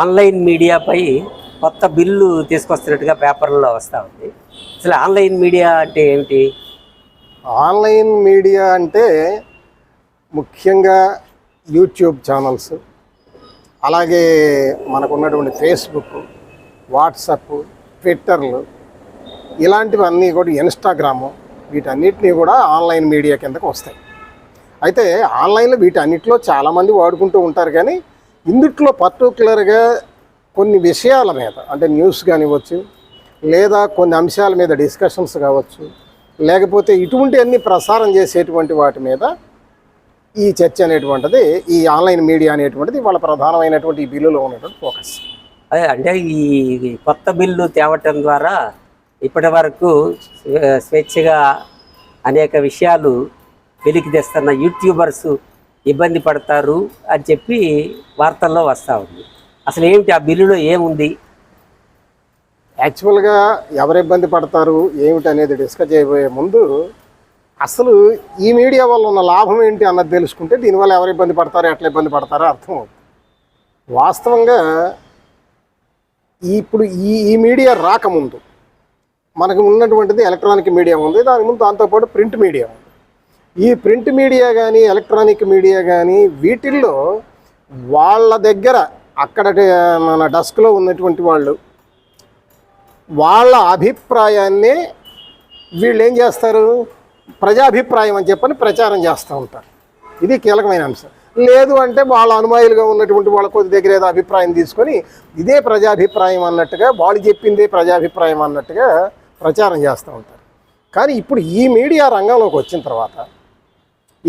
Online మీడియాపై కొత్త bill తీసుకొస్తున్నట్టుగా పేపర్లో వస్తూ ఉంది. అసలు ఆన్లైన్ మీడియా అంటే ఏమిటి? ఆన్లైన్ మీడియా అంటే ముఖ్యంగా యూట్యూబ్ ఛానల్స్ అలాగే మనకున్నటువంటి ఫేస్బుక్ వాట్సప్ ట్విట్టర్లు ఇలాంటివన్నీ కూడా ఇన్స్టాగ్రాము వీటన్నిటినీ కూడా ఆన్లైన్ మీడియా కిందకు వస్తాయి. అయితే ఆన్లైన్లో వీటన్నిటిలో చాలామంది వాడుకుంటూ ఉంటారు కానీ ఇందుట్లో పర్టికులర్గా కొన్ని విషయాల మీద అంటే న్యూస్ కానివ్వచ్చు లేదా కొన్ని అంశాల మీద డిస్కషన్స్ కావచ్చు లేకపోతే ఇటువంటి అన్ని ప్రసారం చేసేటువంటి వాటి మీద ఈ చర్చ అనేటువంటిది ఈ ఆన్లైన్ మీడియా అనేటువంటిది వాళ్ళ ప్రధానమైనటువంటి ఈ బిల్లులో ఉన్నటువంటి ఫోకస్ అదే అంటే ఈ కొత్త బిల్లు తేవటం ద్వారా ఇప్పటి వరకు స్వేచ్ఛగా అనేక విషయాలు వెలికి తెస్తున్న యూట్యూబర్స్ ఇబ్బంది పడతారు అని చెప్పి వార్తల్లో వస్తూ ఉంది. అసలు ఏమిటి ఆ బిల్లులో ఏముంది? యాక్చువల్గా ఎవరు ఇబ్బంది పడతారు ఏమిటి అనేది డిస్కస్ చేయబోయే ముందు అసలు ఈ మీడియా వల్ల ఉన్న లాభం ఏంటి అన్నది తెలుసుకుంటే దీనివల్ల ఎవరు ఇబ్బంది పడతారో ఎట్లా ఇబ్బంది పడతారో అర్థం అవుతుంది వాస్తవంగా ఇప్పుడు ఈ ఈ మీడియా రాకముందు మనకు ఉన్నటువంటిది ఎలక్ట్రానిక్ మీడియా ఉంది దాని ముందు దాంతోపాటు ప్రింట్ మీడియా ఉంది. ఈ ప్రింట్ మీడియా కానీ ఎలక్ట్రానిక్ మీడియా కానీ వీటిల్లో వాళ్ళ దగ్గర అక్కడ మన డస్క్లో ఉన్నటువంటి వాళ్ళు వాళ్ళ అభిప్రాయాన్ని వీళ్ళు ఏం చేస్తారు? ప్రజాభిప్రాయం అని చెప్పని ప్రచారం చేస్తూ ఉంటారు. ఇది కీలకమైన అంశం. లేదు అంటే వాళ్ళ అనుమాయులుగా ఉన్నటువంటి వాళ్ళ కొద్ది దగ్గర ఏదో అభిప్రాయం తీసుకొని ఇదే ప్రజాభిప్రాయం అన్నట్టుగా వాళ్ళు చెప్పిందే ప్రజాభిప్రాయం అన్నట్టుగా ప్రచారం చేస్తూ ఉంటారు. కానీ ఇప్పుడు ఈ మీడియా రంగంలోకి వచ్చిన తర్వాత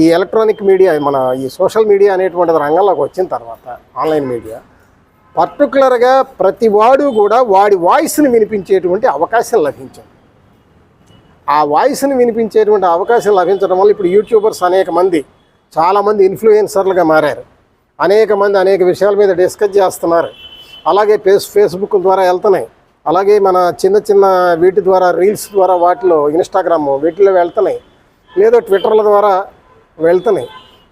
ఈ ఎలక్ట్రానిక్ మీడియా మన ఈ సోషల్ మీడియా అనేటువంటి రంగంలోకి వచ్చిన తర్వాత ఆన్లైన్ మీడియా పర్టికులర్గా ప్రతి వాడు కూడా వాడి వాయిస్ని వినిపించేటువంటి అవకాశం లభించింది. ఆ వాయిస్ని వినిపించేటువంటి అవకాశం లభించడం వల్ల ఇప్పుడు యూట్యూబర్స్ అనేక మంది చాలామంది ఇన్ఫ్లుయెన్సర్లుగా మారారు. అనేక మంది అనేక విషయాల మీద డిస్కస్ చేస్తున్నారు. అలాగే ఫేస్ ఫేస్బుక్ ద్వారా వెళ్తున్నాయి. అలాగే మన చిన్న చిన్న వీటి ద్వారా రీల్స్ ద్వారా వాటిలో ఇన్స్టాగ్రామ్ వీటిలో వెళ్తున్నాయి. లేదా ట్విట్టర్ల ద్వారా వెళ్తున్నాయి.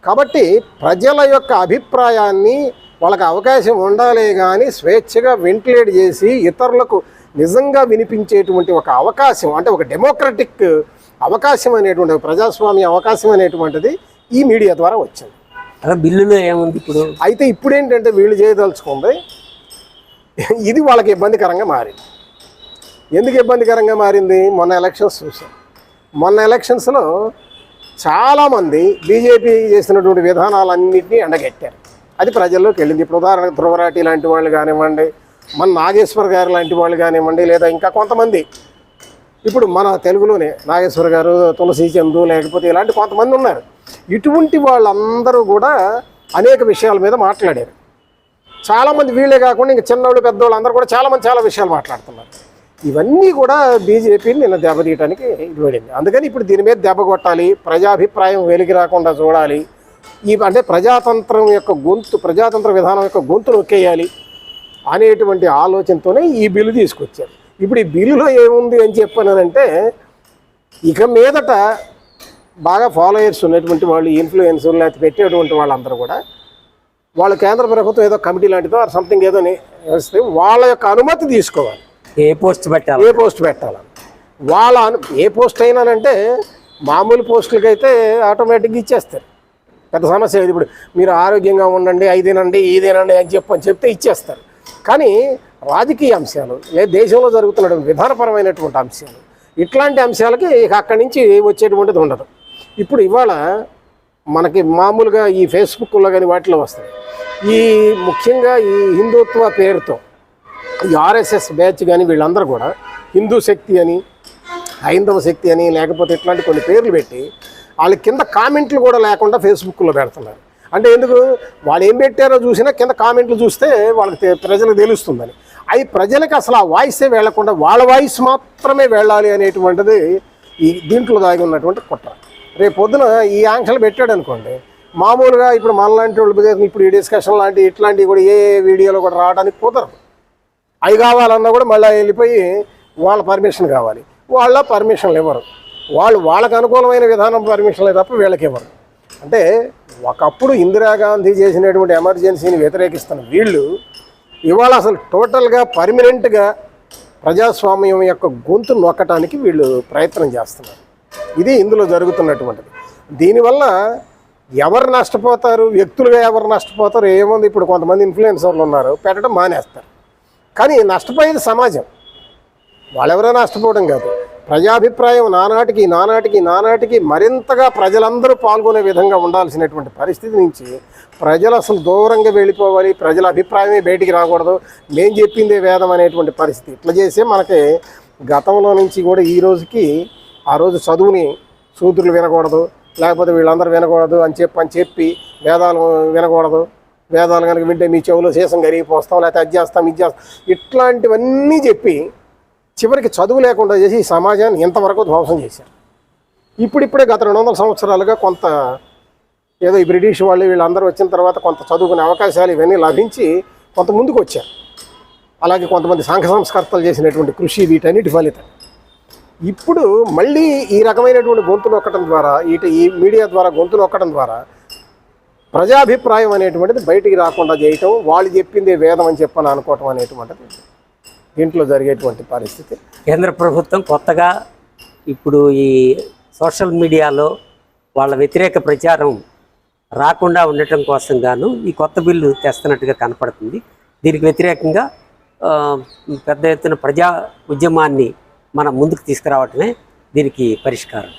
కాబట్టి ప్రజల యొక్క అభిప్రాయాన్ని వాళ్ళకి అవకాశం ఉండాలి కానీ స్వేచ్ఛగా వెంటిలేట్ చేసి ఇతరులకు నిజంగా వినిపించేటువంటి ఒక అవకాశం అంటే ఒక డెమోక్రటిక్ అవకాశం అనేటువంటి ప్రజాస్వామ్య అవకాశం అనేటువంటిది ఈ మీడియా ద్వారా వచ్చింది. అదే బిల్లులో ఏముంది ఇప్పుడు? అయితే ఇప్పుడు ఏంటంటే వీళ్ళు చేయదలుచుకుంది ఇది వాళ్ళకి ఇబ్బందికరంగా మారింది. ఎందుకు ఇబ్బందికరంగా మారింది? మొన్న ఎలక్షన్స్ చూసాం. మొన్న ఎలక్షన్స్లో చాలామంది బీజేపీ చేసినటువంటి విధానాలన్నింటినీ ఎండగట్టారు. అది ప్రజల్లోకి వెళ్ళింది. ఇప్పుడు ఉదాహరణకు ధ్రువరాటి లాంటి వాళ్ళు కానివ్వండి మన నాగేశ్వర్ గారు లాంటి వాళ్ళు కానివ్వండి లేదా ఇంకా కొంతమంది. ఇప్పుడు మన తెలుగులోనే నాగేశ్వర గారు తులసి చందు లేకపోతే ఇలాంటి కొంతమంది ఉన్నారు. ఇటువంటి వాళ్ళందరూ కూడా అనేక విషయాల మీద మాట్లాడారు. చాలామంది వీళ్ళే కాకుండా ఇంకా చిన్నవాళ్ళు పెద్దవాళ్ళు అందరూ కూడా చాలామంది చాలా విషయాలు మాట్లాడుతున్నారు. ఇవన్నీ కూడా బీజేపీని నిన్న దెబ్బతీయడానికి ఇది అందుకని ఇప్పుడు దీని మీద దెబ్బ కొట్టాలి ప్రజాభిప్రాయం వెలికి రాకుండా చూడాలి ఈ అంటే ప్రజాతంత్రం యొక్క గొంతు ప్రజాతంత్ర విధానం యొక్క గొంతు నొక్కేయాలి అనేటువంటి ఆలోచనతోనే ఈ బిల్లు తీసుకొచ్చారు. ఇప్పుడు ఈ బిల్లులో ఏముంది అని చెప్పానంటే ఇక మీదట బాగా ఫాలోయర్స్ ఉన్నటువంటి వాళ్ళు ఇన్ఫ్లుయెన్స్ లేకపోతే పెట్టేటువంటి వాళ్ళందరూ కూడా వాళ్ళు కేంద్ర ప్రభుత్వం ఏదో కమిటీ లాంటిదో సంథింగ్ ఏదో వేస్తే వాళ్ళ యొక్క అనుమతి తీసుకోవాలి. ఏ పోస్ట్ పెట్టాలి? ఏ పోస్ట్ పెట్టాలి? వాళ్ళ ఏ పోస్ట్ అయినానంటే మామూలు పోస్టులకైతే ఆటోమేటిక్గా ఇచ్చేస్తారు. పెద్ద సమస్య ఇది ఇప్పుడు మీరు ఆరోగ్యంగా ఉండండి ఐదేనండి ఇదేనండి అని చెప్పని చెప్తే ఇచ్చేస్తారు. కానీ రాజకీయ అంశాలు ఏ దేశంలో జరుగుతున్న విధానపరమైనటువంటి అంశాలు ఇట్లాంటి అంశాలకి అక్కడి నుంచి వచ్చేటువంటిది ఉండదు. ఇప్పుడు ఇవాళ మనకి మామూలుగా ఈ ఫేస్బుక్లో కానీ వాటిలో వస్తాయి. ఈ ముఖ్యంగా ఈ హిందుత్వ పేరుతో ఆర్ఎస్ఎస్ బ్యాచ్ కానీ వీళ్ళందరూ కూడా హిందూ శక్తి అని హైందవ శక్తి అని లేకపోతే ఇట్లాంటి కొన్ని పేర్లు పెట్టి వాళ్ళ కింద కామెంట్లు కూడా లేకుండా ఫేస్బుక్లో పెడుతున్నారు. అంటే ఎందుకు? వాళ్ళు ఏం పెట్టారో చూసినా కింద కామెంట్లు చూస్తే వాళ్ళకి ప్రజలకు తెలుస్తుందని. అవి ప్రజలకు అసలు ఆ వాయిసే వెళ్ళకుండా వాళ్ళ వాయిస్ మాత్రమే వెళ్ళాలి అనేటువంటిది ఈ దీంట్లో దాగి ఉన్నటువంటి కుట్ర. రేపు పొద్దున ఈ ఆంక్షలు పెట్టాడు అనుకోండి మామూలుగా ఇప్పుడు మనలాంటి వాళ్ళు ఇప్పుడు ఈ డిస్కషన్ లాంటి ఇట్లాంటివి కూడా ఏ వీడియోలో కూడా రావడానికి కుదరదు. అవి కావాలన్నా కూడా మళ్ళీ వెళ్ళిపోయి వాళ్ళ పర్మిషన్ కావాలి. వాళ్ళ పర్మిషన్లు ఇవ్వరు వాళ్ళు వాళ్ళకు అనుకూలమైన విధానం పర్మిషన్లే తప్ప వీళ్ళకి ఇవ్వరు అంటే ఒకప్పుడు ఇందిరాగాంధీ చేసినటువంటి ఎమర్జెన్సీని వ్యతిరేకిస్తున్న వీళ్ళు ఇవాళ అసలు టోటల్గా పర్మనెంట్గా ప్రజాస్వామ్యం యొక్క గొంతు నొక్కటానికి వీళ్ళు ప్రయత్నం చేస్తున్నారు. ఇది ఇందులో జరుగుతున్నటువంటిది. దీనివల్ల ఎవరు నష్టపోతారు? వ్యక్తులుగా ఎవరు నష్టపోతారు? ఏముంది? ఇప్పుడు కొంతమంది ఇన్ఫ్లుయెన్సర్లు ఉన్నారు. పెట్టడం మానేస్తారు. కానీ నష్టపోయేది సమాజం. వాళ్ళెవరో నష్టపోవడం కాదు. ప్రజాభిప్రాయం నానాటికి నానాటికి నానాటికి మరింతగా ప్రజలందరూ పాల్గొనే విధంగా ఉండాల్సినటువంటి పరిస్థితి నుంచి ప్రజలు అసలు దూరంగా వెళ్ళిపోవాలి ప్రజల అభిప్రాయమే బయటికి రాకూడదు నేను చెప్పిందే వేదం అనేటువంటి పరిస్థితి. ఇట్లా చేసే మనకి గతంలో నుంచి కూడా ఈ రోజుకి ఆ రోజు చదువుని సూత్రులు వినకూడదు లేకపోతే వీళ్ళందరూ వినకూడదు అని చెప్పి అని చెప్పి వేదాలు వినకూడదు. వేదాలు కనుక వింటే మీ చెవులో శేషం కరిగిపోస్తాం లేకపోతే అది చేస్తాం ఇది చేస్తాం. ఇట్లాంటివన్నీ చెప్పి చివరికి చదువు లేకుండా చేసి ఈ సమాజాన్ని ఇంతవరకు ధ్వంసం చేశారు. ఇప్పుడిప్పుడే గత రెండు వందల సంవత్సరాలుగా కొంత ఏదో ఈ బ్రిటిష్ వాళ్ళు వీళ్ళందరూ వచ్చిన తర్వాత కొంత చదువుకునే అవకాశాలు ఇవన్నీ లభించి కొంత ముందుకు వచ్చారు. అలాగే కొంతమంది సంఘ సంస్కర్తలు చేసినటువంటి కృషి వీటన్నిటి ఫలితం. ఇప్పుడు మళ్ళీ ఈ రకమైనటువంటి గొంతు నొక్కడం ద్వారా ఇటు ఈ మీడియా ద్వారా గొంతు నొక్కడం ద్వారా ప్రజాభిప్రాయం అనేటువంటిది బయటికి రాకుండా చేయటం వాళ్ళు చెప్పింది వేదం అని చెప్పని అనుకోవటం అనేటువంటిది దీంట్లో జరిగేటువంటి పరిస్థితి. కేంద్ర ప్రభుత్వం కొత్తగా ఇప్పుడు ఈ సోషల్ మీడియాలో వాళ్ళ వ్యతిరేక ప్రచారం రాకుండా ఉండటం కోసం గాను ఈ కొత్త బిల్లు తెస్తున్నట్టుగా కనపడుతుంది. దీనికి వ్యతిరేకంగా పెద్ద ఎత్తున ప్రజా ఉద్యమాన్ని మనం ముందుకు తీసుకురావటమే దీనికి పరిష్కారం.